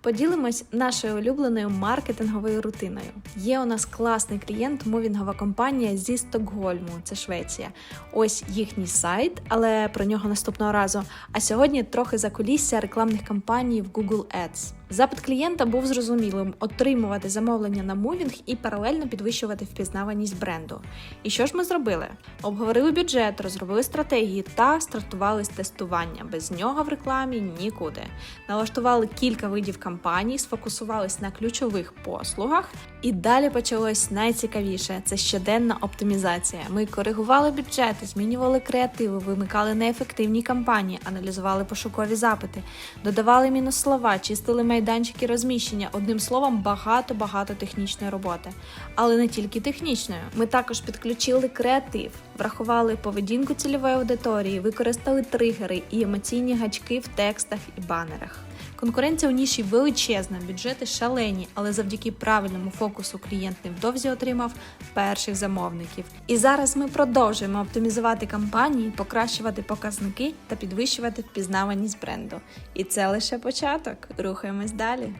Поділимось нашою улюбленою маркетинговою рутиною. Є у нас класний клієнт, мовінгова компанія зі Стокгольму, це Швеція. Ось їхній сайт, але про нього наступного разу. А сьогодні трохи за кулісся рекламних кампаній в Google Ads. Запит клієнта був зрозумілим: отримувати замовлення на мувінг і паралельно підвищувати впізнаваність бренду. І що ж ми зробили? Обговорили бюджет, розробили стратегії та стартували з тестування. Без нього в рекламі нікуди. Налаштували кілька видів кампаній, сфокусувались на ключових послугах. І далі почалось найцікавіше це щоденна оптимізація. Ми коригували бюджети, змінювали креативи, вимикали неефективні кампанії, аналізували пошукові запити, додавали мінус-слова, чистили майданчики розміщення. Одним словом, багато-багато технічної роботи. Але не тільки технічної. Ми також підключили креатив, врахували поведінку цільової аудиторії, використали тригери і емоційні гачки в текстах і банерах. Конкуренція у ніші величезна, бюджети шалені, але завдяки правильному фокусу клієнт невдовзі отримав перших замовників. І зараз ми продовжуємо оптимізувати кампанії, покращувати показники та підвищувати впізнаваність бренду. І це лише початок. Рухаємось далі.